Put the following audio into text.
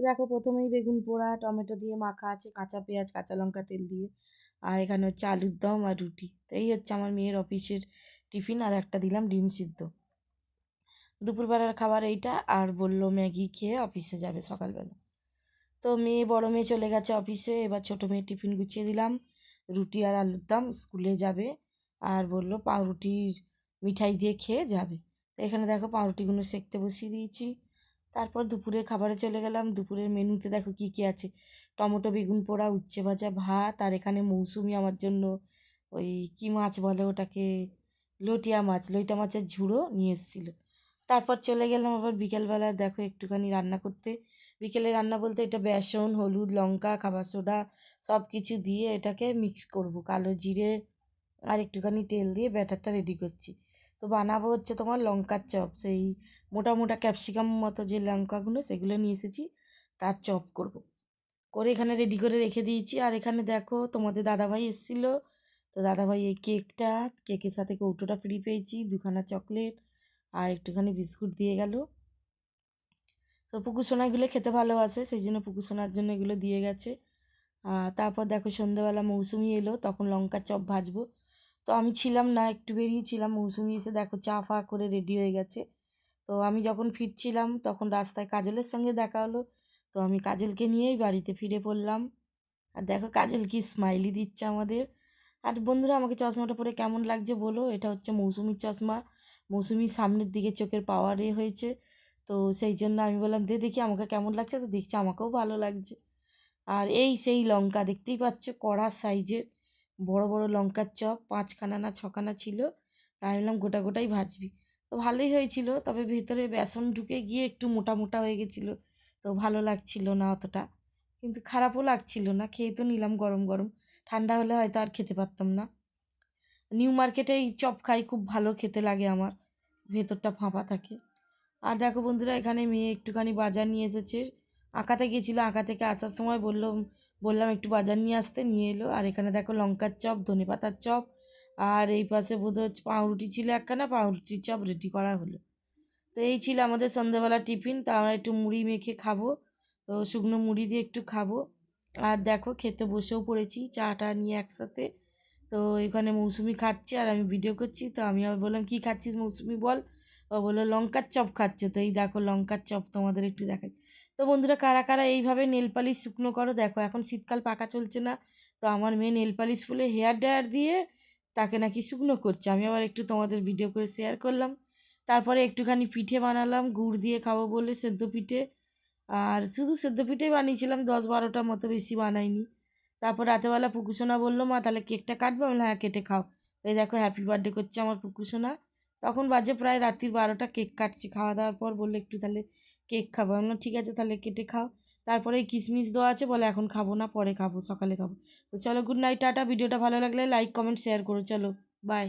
দেখো প্রথমেই বেগুন পোড়া, টমেটো দিয়ে মাখা আছে, কাঁচা পেঁয়াজ, কাঁচা লঙ্কা, তেল দিয়ে। আর এখানে হচ্ছে আলুর দম আর রুটি। তো এই হচ্ছে আমার মেয়ের অফিসের টিফিন আর একটা দিলাম ডিম সিদ্ধ। দুপুরবেলার খাবার এইটা আর বলল ম্যাগি খেয়ে অফিসে যাবে সকালবেলা। তো মেয়ে বড় মেয়ে চলে গেছে অফিসে, এবার ছোটো মেয়ের টিফিন গুছিয়ে দিলাম। রুটি আর আলুর দম স্কুলে যাবে আর বলল পাউরুটির মিঠাই দিয়ে খেয়ে যাবে। এখানে দেখো পাউরুটিগুলো সেঁকতে বসিয়ে দিয়েছি। তারপর দুপুরের খাবারে চলে গেলাম। দুপুরের মেনুতে দেখো কী কী আছে। টমেটো, বেগুন পোড়া, উচ্ছে ভাজা, ভাত, আর এখানে মৌসুমি আমার জন্য ওই কী মাছ বলে ওটাকে? লটিয়া মাছ, লইটা মাছের ঝুড়ো নিয়ে এসেছিল। তারপর চলে গেলাম আবার বিকেলবেলা দেখো একটুখানি রান্না করতে। বিকেলে রান্না বলতে এটা বেসন, হলুদ, লঙ্কা, খাবার সোডা সব কিছু দিয়ে এটাকে মিক্স করব। কালো জিরে আর একটুখানি তেল দিয়ে ব্যাটারটা রেডি করছি। তো বানাবো হচ্ছে তোমার লঙ্কার চপ। সেই মোটা মোটা ক্যাপসিকাম মতো যে লঙ্কাগুলো, সেগুলো নিয়ে এসেছি, তার চপ করব। করে এখানে রেডি করে রেখে দিয়েছি। আর এখানে দেখো তোমাদের দাদাভাই এসেছিল। তো দাদাভাই এই কেকটা কেকের সাথে কৌটোটা ফ্রি পেয়েছি, দুখানা চকলেট আর একটুখানি বিস্কুট দিয়ে গেল। তো পুকুর সোনাগুলো খেতে ভালোবাসে, সেই জন্য পুকুর সোনার জন্য এগুলো দিয়ে গেছে। তারপর দেখো সন্ধ্যেবেলা মৌসুমি এলো, তখন লঙ্কার চপ ভাজবো। তো আমি ছিলাম না, একটু বেরিয়েছিলাম মৌসুমি এসে দেখো চা ফা করে রেডি হয়ে গেছে। তো আমি যখন ফিরছিলাম, তখন রাস্তায় কাজলের সঙ্গে দেখা হলো। তো আমি কাজলকে নিয়েই বাড়িতে ফিরে পড়লাম। আর দেখো কাজল কি স্মাইলি দিচ্ছে আমাদের। আর বন্ধুরা, আমাকে চশমাটা পরে কেমন লাগছে বলো? এটা হচ্ছে মৌসুমির চশমা। মৌসুমির সামনের দিকে চোখের পাওয়ার হয়েছে। তো সেই জন্য আমি বললাম, দে দেখি আমাকে কেমন লাগছে। তো দেখছি আমাকেও ভালো লাগছে। আর এই সেই লঙ্কা, দেখতেই পাচ্ছ কড়া সাইজের বড় বড় লঙ্কার চপ, পাঁচখানা না ছখানা ছিল আমি বললাম গোটা, গোটাই ভাজবি। তো ভালোই হয়েছিল, তবে ভেতরে বেসন ঢুকে গিয়ে একটু মোটা মোটা হয়ে গেছিল, তো ভালো লাগছিল না অতটা। কিন্তু খারাপও লাগছিল না, খেয়ে তো নিলাম গরম গরম। ঠান্ডা হলে হয়তো আর খেতে পারতাম না। নিউ মার্কেটে এই চপ খাই, খুব ভালো খেতে লাগে আমার, ভেতরটা ফাঁপা থাকে। আর দেখো বন্ধুরা, এখানে মেয়ে একটুখানি বাজার নিয়ে এসেছে আঁকাতে গেছিল আঁকা থেকে আসার সময় বললাম বললাম, একটু বাজার নিয়ে আসতে। নিয়ে এলো। আর এখানে দেখো লঙ্কার চপ, ধনে পাতার চপ। আর এই পাশে বোধ হচ্ছে পাউরুটি ছিল একখানা পাউরুটির চপ রেডি করা হলো। তো এই ছিল আমাদের সন্ধ্যেবেলা টিফিন। তা আমরা একটু মুড়ি মেখে খাব। তো শুকনো মুড়ি দিয়ে একটু খাব। আর দেখো খেতে বসেও পড়েছি, চাটা নিয়ে একসাথে। তো এখানে মৌসুমি খাচ্ছে আর আমি ভিডিও করছি। তো আমি আবার বললাম, কী খাচ্ছিস মৌসুমি বল? ও বলল, লঙ্কার চপ খাচ্ছে। তো এই দেখো লঙ্কার চপ তোমাদের একটু দেখাই। তো বন্ধুরা কারা কারা এইভাবে নেল পালিশ শুকনো করো, দেখো এখন শীতকাল পাকা চলছে না, তো আমার মেয়ে নেল পালিশ ফুলে হেয়ার ড্রায়ার দিয়ে তাকে নাকি শুকনো করছে। আমি আবার একটু তোমাদের ভিডিও করে শেয়ার করলাম। তারপরে একটুখানি পিঠে বানালাম, গুড় দিয়ে খাব বলে সেদ্ধ পিঠে। আর শুধু সেদ্ধ পিঠেই বানিয়েছিলাম, দশ বারোটার মতো বেশি বানাইনি। তারপর রাতেবেলা পুকুসোনা বলল, মা, তাহলে কেকটা কাটবো? আমি হ্যাঁ কেটে খাও। তাই দেখো হ্যাপি বার্থডে করছে আমার পুকুসোনা তখন বাজে প্রায় রাত্রির বারোটা, কেক কাটছি। খাওয়া দাওয়ার পর বলল, একটু তাহলে কেক খাব। আমি ঠিক আছে, তাহলে কেটে খাও। তারপরে এই কিশমিশ দেওয়া আছে, বলে, এখন খাব না, পরে খাব, সকালে খাব। তো চলো গুড নাইট টাটা। ভিডিওটা ভালো লাগলে লাইক কমেন্ট শেয়ার করো। চলো বাই